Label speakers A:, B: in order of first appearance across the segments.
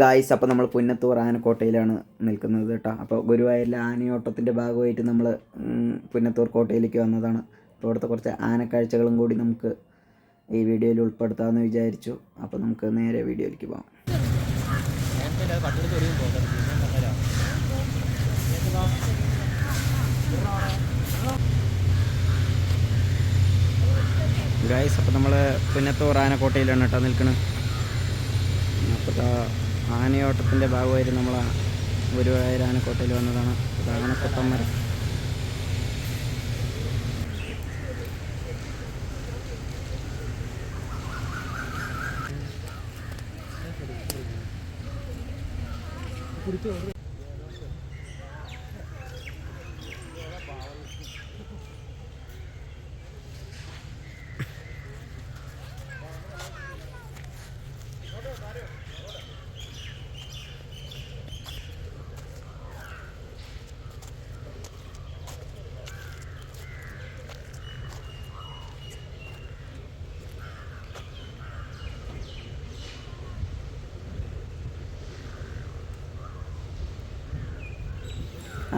A: Guys അപ്പോൾ നമ്മൾ പുന്നത്തൂർ ആനക്കോട്ടയിലാണ് നിൽക്കുന്നത് കേട്ടോ. അപ്പോൾ ഗുരുവായൂരിലെ ആനയോട്ടത്തിന്റെ ഭാഗമായിട്ട് നമ്മൾ പുന്നത്തൂർ കോട്ടയിലേക്ക് വന്നതാണ്. അപ്പോൾ അവിടുത്തെ കുറച്ച് ആനക്കാഴ്ചകളും കൂടി നമുക്ക് ഈ വീഡിയോയിൽ ഉൾപ്പെടുത്താമെന്ന് വിചാരിച്ചു. അപ്പോൾ നമുക്ക് നേരെ വീഡിയോയിലേക്ക് പോകാം ഗായ്സ് അപ്പോൾ നമ്മൾ പുന്നത്തൂർ ആനക്കോട്ടയിലാണ് കേട്ടോ നിൽക്കുന്നത് അപ്പോൾ ആനയോട്ടത്തിന്റെ ഭാഗമായിട്ട് നമ്മൾ ഗുരുവായൂർ ആനക്കോട്ടയിൽ വന്നതാണ്. ഇത് ആനക്കൊട്ടം മരം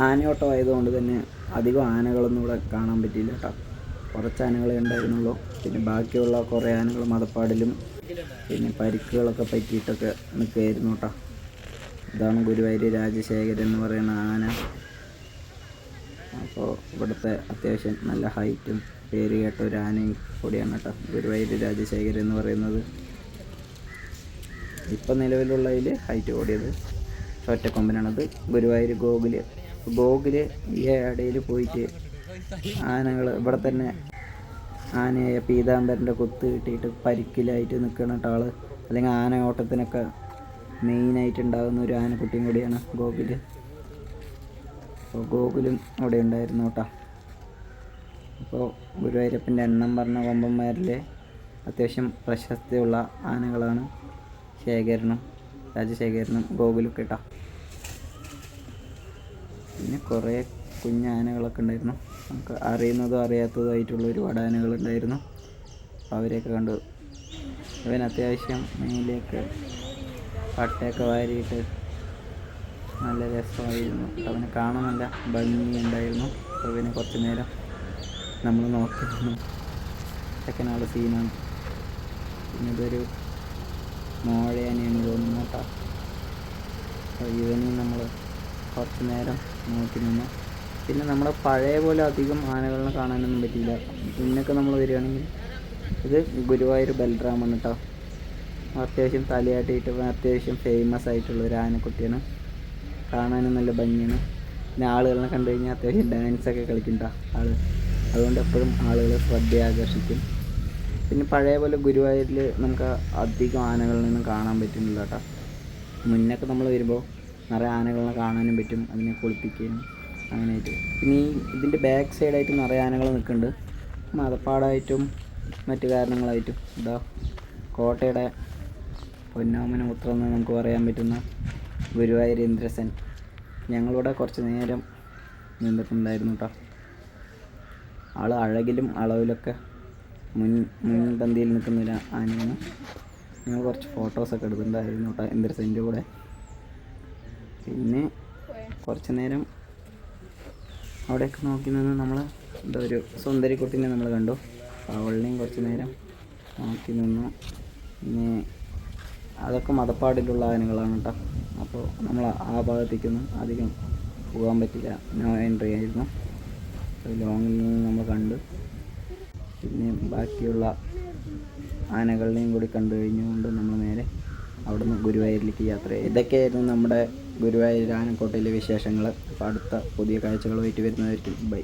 A: ആനയോട്ടം ആയതുകൊണ്ട് തന്നെ അധികം ആനകളൊന്നും ഇവിടെ കാണാൻ പറ്റിയില്ല കേട്ടോ. കുറച്ച് ആനകളെ ഉണ്ടായിരുന്നുള്ളൂ. പിന്നെ ബാക്കിയുള്ള കുറേ ആനകൾ മതപ്പാടിലും പിന്നെ പരിക്കുകളൊക്കെ പറ്റിയിട്ടൊക്കെ നിൽക്കുകയായിരുന്നു കേട്ടോ. ഇതാണ് ഗുരുവായൂർ രാജശേഖരൻ എന്ന് പറയുന്ന ആന. അപ്പോൾ ഇവിടുത്തെ അത്യാവശ്യം നല്ല ഹൈറ്റും പേര് കേട്ട ഒരു ആനയും കൂടിയാണ് കേട്ടോ ഗുരുവായൂർ രാജശേഖരൻ എന്ന് പറയുന്നത്. ഇപ്പം നിലവിലുള്ളതിൽ ഹൈറ്റ് കൂടിയത് ഒറ്റക്കൊമ്പനാണത്. ഗുരുവായൂർ ഗോകുൽ. ഗോകുൽ ഈ ഇടയിൽ പോയിട്ട് ആനകൾ ഇവിടെ തന്നെ ആനയായ പീതാംബരന്റെ കൊത്ത് കിട്ടിയിട്ട് പരിക്കിലായിട്ട് നിൽക്കുന്ന ആൾ അല്ലെങ്കിൽ ആന ഓട്ടത്തിനൊക്കെ മെയിനായിട്ട് ഉണ്ടാകുന്ന ഒരു ആനക്കുട്ടിയും കൂടിയാണ് ഗോകുൽ. അപ്പോൾ ഗോകുലും അവിടെ ഉണ്ടായിരുന്നു കേട്ടോ. അപ്പോൾ ഗുരുവായൂരപ്പന്റെ എണ്ണം പറഞ്ഞ കൊമ്പന്മാരിലെ അത്യാവശ്യം പ്രശസ്തിയുള്ള ആനകളാണ് ശേഖരനും രാജശേഖരനും ഗോകുലും കേട്ടോ. കുറേ കുഞ്ഞാനകളൊക്കെ ഉണ്ടായിരുന്നു. നമുക്ക് അറിയുന്നതും അറിയാത്തതും ആയിട്ടുള്ള ഒരുപാട് ആനകളുണ്ടായിരുന്നു അവരെയൊക്കെ കണ്ടു. ഇവൻ അത്യാവശ്യം മേലേക്ക് പട്ടയൊക്കെ വാരിയിട്ട് നല്ല രസമായിരുന്നു. അവനെ കാണാൻ നല്ല ഭംഗിയുണ്ടായിരുന്നു അപ്പോൾ ഇവനെ കുറച്ച് നേരം നമ്മൾ നോക്കി സെക്കൻഡ് സീനാണ് പിന്നെ ഇതൊരു മോഴയാനെയാണ് തോന്നുന്നു കേട്ടോ. അപ്പോൾ ഇവനെയും നമ്മൾ കുറച്ച് നേരം നോക്കി നിന്നു. പിന്നെ നമ്മുടെ പഴയ പോലെ അധികം ആനകളെ കാണാനൊന്നും പറ്റിയില്ല. പിന്നൊക്കെ നമ്മൾ വരികയാണെങ്കിൽ ഇത് ഗുരുവായൂർ ബലറാമാണ് കേട്ടോ അത്യാവശ്യം തലയാട്ടിയിട്ട് അത്യാവശ്യം ഫേമസ് ആയിട്ടുള്ള ഒരു ആനക്കുട്ടിയാണ്. കാണാനും നല്ല ഭംഗിയാണ്. പിന്നെ ആളുകളെ കണ്ടു കഴിഞ്ഞാൽ അത്യാവശ്യം ഡാൻസൊക്കെ കളിക്കും കേട്ടോ ആൾ. അതുകൊണ്ട് എപ്പോഴും ആളുകൾ ശ്രദ്ധ ആകർഷിക്കും പിന്നെ പഴയ പോലെ ഗുരുവായൂരിൽ നമുക്ക് അധികം ആനകളിൽ കാണാൻ പറ്റുന്നില്ല കേട്ടോ മുന്നൊക്കെ നമ്മൾ വരുമ്പോൾ നിറയെ ആനകളെ കാണാനും പറ്റും അതിനെ കുളിപ്പിക്കാനും അങ്ങനെയായിട്ട്. പിന്നെ ഈ ഇതിന്റെ ബാക്ക് സൈഡായിട്ട് നിറയെ ആനകൾ നിൽക്കുന്നുണ്ട്. മതപ്പാടായിട്ടും മറ്റു കാരണങ്ങളായിട്ടും. ഇതാ കോട്ടയുടെ പൊന്നാമന പുത്രം എന്ന് നമുക്ക് പറയാൻ പറ്റുന്ന ഗുരുവായൂർ ഇന്ദ്രസൻ. ഞങ്ങളിവിടെ കുറച്ച് നേരം നിന്നിട്ടുണ്ടായിരുന്നു കേട്ടോ. ആൾ അഴകിലും അളവിലൊക്കെ മുൻ മുൻപന്തിയിൽ നിൽക്കുന്ന ഒരു ആനയാണ്. ഞങ്ങൾ കുറച്ച് ഫോട്ടോസൊക്കെ എടുത്തിട്ടുണ്ടായിരുന്നു കേട്ടോ ഇന്ദ്രസന്റെ കൂടെ. പിന്നെ കുറച്ച് നേരം അവിടെയൊക്കെ നോക്കി നിന്ന് നമ്മൾ എന്താ ഒരു സുന്ദരിക്കുട്ടീനെ നമ്മൾ കണ്ടു. അവളിനെയും കുറച്ച് നേരം നോക്കി നിന്നു പിന്നെ അതൊക്കെ മതപ്പാടിലുള്ള ആനകളാണ് കേട്ടോ അപ്പോൾ നമ്മൾ ആ ഭാഗത്തേക്കൊന്നും അധികം പോകാൻ പറ്റില്ല. നോ എൻട്രി ആയിരുന്നു. ലോങ്ങിൽ നിന്ന് നമ്മൾ കണ്ടു. പിന്നെ ബാക്കിയുള്ള ആനകളിനെയും കൂടി കണ്ടു കഴിഞ്ഞുകൊണ്ട് നമ്മൾ നേരെ അവിടുന്ന് ഗുരുവായൂരിലേക്ക് യാത്ര ഇതൊക്കെയായിരുന്നു നമ്മുടെ ഗുരുവായൂർ ആനക്കോട്ടയിലെ വിശേഷങ്ങൾ. അപ്പോൾ അടുത്ത പുതിയ കാഴ്ചകളുമായിട്ട് വരുന്നതായിരിക്കും. ബൈ